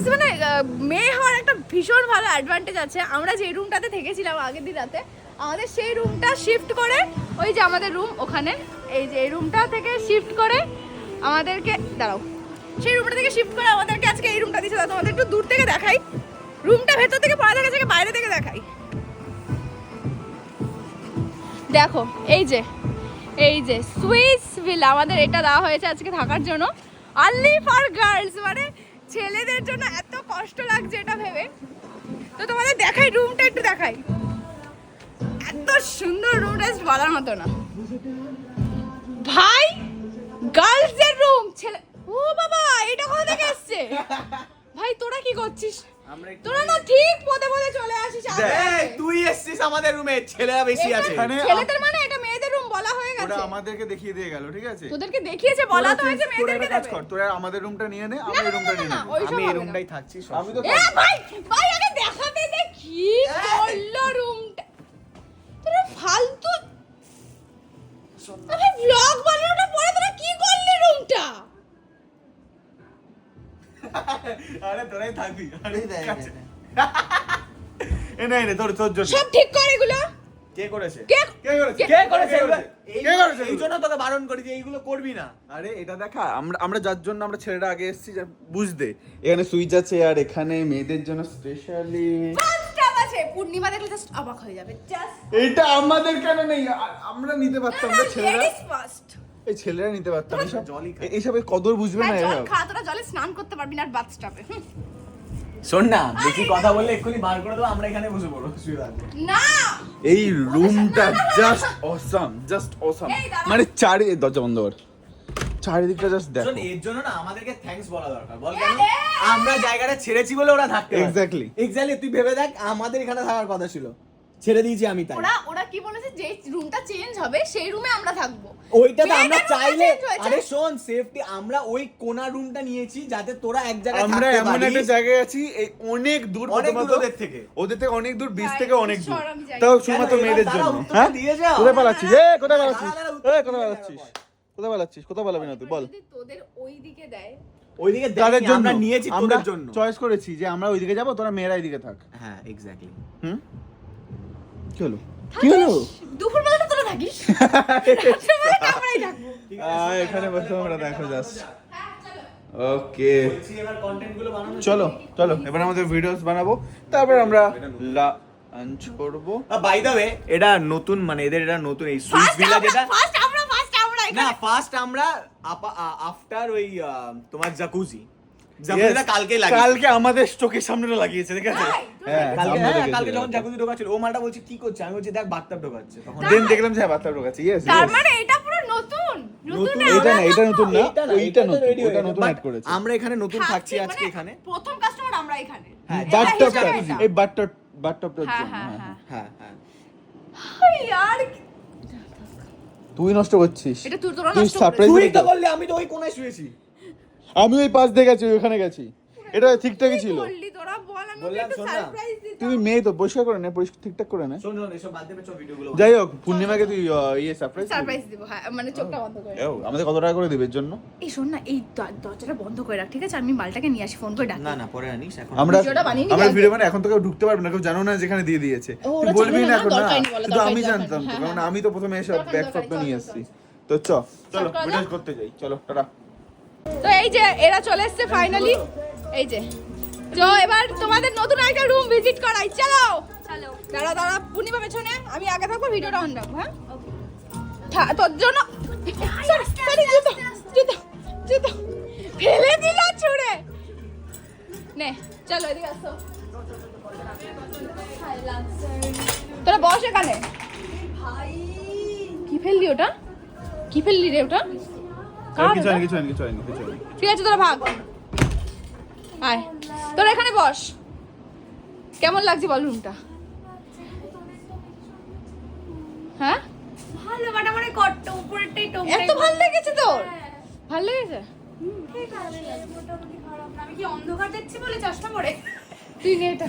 Guys মানে মেয়ে হওয়ার একটা ভীষণ ভালো অ্যাডভান্টেজ আছে। আমরা যে রুমটাতে থেকেছিলাম আগের দিন রাতে আমাদের সেই রুমটা শিফট করে, ওই যে আমাদের রুম ওখানে, এই যে এই রুমটা থেকে শিফট করে আমাদেরকে, দাঁড়াও, সেই রুমটা থেকে শিফট করে আমাদেরকে আজকে এই রুমটা দিয়েছে। তোমাদের একটু দূর থেকে দেখাই। রুমটা ভেতর থেকে, পড়া দেখা যাচ্ছে বাইরে থেকে দেখাই। দেখো, এই যে এই যে সুইস ভিলা আমাদের এটা দেওয়া হয়েছে আজকে থাকার জন্য। অনলি ফর গার্লস মানে ছেলেদের জন্য এত কষ্ট লাগছে এটা ভেবে। তো তোমাদের দেখাই রুমটা একটু দেখাই। এত সুন্দর রুমটা বলার মতো না। ভাই গার্লসদের রুম ছেলে ও বাবা এটা কোথা থেকে এসছে? ভাই তোরা কি করছিস? তোরা না ঠিক পদে পদে চলে আসিস তুই এসছিস আমাদের রুমে ছেলেরা বেশি আছে। ছেলেদের মানে ওরা আমাদেরকে দেখিয়ে দিয়ে গেল ঠিক আছে? তোদেরকে দেখিয়েছে বলা তো হয়েছে মেয়েদেরকে কাজ কর তোরা আমাদের রুমটা নিয়ে নে এই রুমটা নিয়ে আমি এই রুমটাই থাকছি আমি তো ভাই ভাই আগে দেখাতে দে কি করল রুমটা তোরা ফালতু আরে ব্লগ বানানোটা পরে তোরা কি করলি রুমটা আরে তোরাই থাকবি আরে দেখ, এ নাই রে তোর তোর জন্য। সব ঠিক কর এগুলো। কে করেছে? কে কে করেছে? কে করেছে কে করেছে? এই জন্য তোকে বারণ করি যে এইগুলো করবি না। আরে এটা দেখা আমরা আমরা যার জন্য আমরা ছেলেরা আগে এসেছি বুঝতে। এখানে সুইচ আছে আর এখানে মেয়েদের জন্য স্পেশালি পূর্ণিমা দেখলে জাস্ট অবাক হয়ে যাবে। জাস্ট এইটা আমাদের কেন নেই? আমরা নিতে পারতাম না ছেলেরা ফার্স্ট এই ছেলেরা নিতে পারতাম এসব জলই খায়। কদর বুঝবে না হ্যাঁ এসব। খা তোরা জলে স্নান করতে পারবি না আর বাথটাবে শোন না বেশি কথা বললে এক্ষুনি বার করে দেবো আমরা এখানে বসে পড়ব শুয়ে না এই রুমটা জাস্ট অসাম জাস্ট অসাম মানে চারি দরজা বন্ধ কর। চারিদিকটা জাস্ট দেখ। এর জন্য না আমাদেরকে থ্যাঙ্কস বলা দরকার। বল কেন? আমরা জায়গাটা ছেড়েছি বলে ওরা থাকতে এক্স্যাক্টলি এক্স্যাক্টলি তুই ভেবে দেখ আমাদের এখানে থাকার কথা ছিল। ছেড়ে দিয়েছি আমি তাই। ওরা ওরা কি বলেছে? যে রুমটা চেঞ্জ হবে সেই রুমে আমরা থাকব। ওইটা তো আমরা চাইলে আরে শোন সেফটি আমরা ওই কোনা রুমটা নিয়েছি যাতে তোরা এক জায়গায় আমরা এমন একটা জায়গায় আছি এই অনেক দূর অনেক দূর ওদের থেকে। ওদের থেকে অনেক দূর বিচ থেকে অনেক দূর। তাও? শুধুমাত্র মেয়েদের জন্য। হ্যাঁ। কোথায় পালাচ্ছিস? এ কোথায় দাঁড়া, পালাচ্ছিস? এ কোথায় পালাচ্ছিস? যাও, কোথায় পালাচ্ছিস? কোথায় পালাবি না তুই? বল। যদি তোদের ওই দিকে দেয়। ওইদিকে তাদের জন্য। আমরা নিয়েছি আমরা তোদের জন্য। চয়েস করেছি যে আমরা ওইদিকে যাব তোরা মেয়েরা এইদিকে থাক। হ্যাঁ এক্স্যাক্টলি হুম? কি হলো? কি হলো? দুপুর বেলাটা তোরা থাকিস। আমরাই থাকব। এখানে বসে আমরা দেখো জাস্ট ওকে বলছি এবার কন্টেন্টগুলো বানানো চলো চলো এবার আমাদের ভিডিওস বানাবো। তারপর আমরা লাঞ্চ করব। বাই দ্য ওয়ে এটা নতুন মানে এদের এটা নতুন এই First ভিলা যেটা আমরা আমরা না ফার্স্ট আমরা আফটার ওই তোমার জাকুজি কালকে আমাদের চোখের সামনে লাগিয়েছে ঠিক আছে? কালকে সামনে লেগেছে কালকে যখন কালকে। ঢোকাচ্ছিল ও মালটা বলছে কি করছে আমি বলছি দেখ বাথটাব ঢোকাচ্ছে। তখন দেন দেখলাম যে ঢোকাচ্ছে। ইয়েস তার মানে এটা পুরো নতুন নতুন নতুন, এটা না এটা নতুন না ওইটা নতুন ready নতুন অ্যাড করেছে। আমরা এখানে নতুন থাকছি আজকে এখানে। প্রথম কাস্টমার আমরা এখানে। হ্যাঁ। এই বাথটব বাথটবটার হ্যাঁ জন্য হ্যাঁ হ্যাঁ, হ্যাঁ। হ্যাঁ। আর তুই নষ্ট করছিস। এটা তুই তোরা তুই নষ্ট surprise তুই তো তো? বললি আমি তো ওই কোনায় শুয়েছি। আমি ওই পাশ দিয়ে গেছি ওখানে গেছি। এটা ঠিকঠাকই ছিল। তুমি মেয়ে তো পরিষ্কার করে নে পরিষ্কার ঠিকঠাক করে নে। যাই হোক পূর্ণিমাকে তুই ইয়ে সারপ্রাইজ সারপ্রাইজ দিব হ্যাঁ মানে চোখটা বন্ধ করে। আমাদের কত টাকা করে দিবে এর জন্য? এই শোন না এই দরজাটা বন্ধ করে রাখ ঠিক আছে? আমি মালটাকে নিয়ে আসি ফোন করে ডাক। না না পরে আনিস এখন আমরা আমরা ভিডিও মানে এখন তো কেউ ঢুকতে পারবে না কেউ জানো না যেখানে দিয়ে দিয়েছে। তুই বলবি না এখন না আমি জানতাম তো কারণ হ্যাঁ, আমি তো প্রথমে এসব ব্যাগ দরকারি, নিয়ে আসছি এসেছি চল, তো চলো। ভিডিও করতে যাই। চলো টাটা। তো এই যে এরা চলে এসেছে ফাইনালি এই যে। তো এবার তোমাদের নতুন একটা রুম ভিজিট করাই। চলো। চলো। দাঁড়া দাঁড়া পূর্ণিমা পেছনে। আমি আগে থাকব ভিডিওটা অন রাখব হ্যাঁ? তোর জন্য জুতো জুতো জুতো। ফেলে দিল ছুড়ে। নে চলো এদিকে আসো। তোরা বস এখানে। কি ফেললি ওটা? কি ফেললি রে ওটা? কিছু হয়নি কিছু হয়নি কিছু হয়নি কিছু হয়নি। ঠিক আছে তোরা ভাগ। আয়। তোরা এখানে বস। কেমন লাগছে বল রুমটা হ্যাঁ? ভালো মানে মানে কট্ট উপরেরটাই টোপ এত ভালো লেগেছে তোর। ভালো লেগেছে? মোটামুটি খারাপ আমি কি অন্ধকার দেখছি বলে চশমা পরে? তুই নে এটা।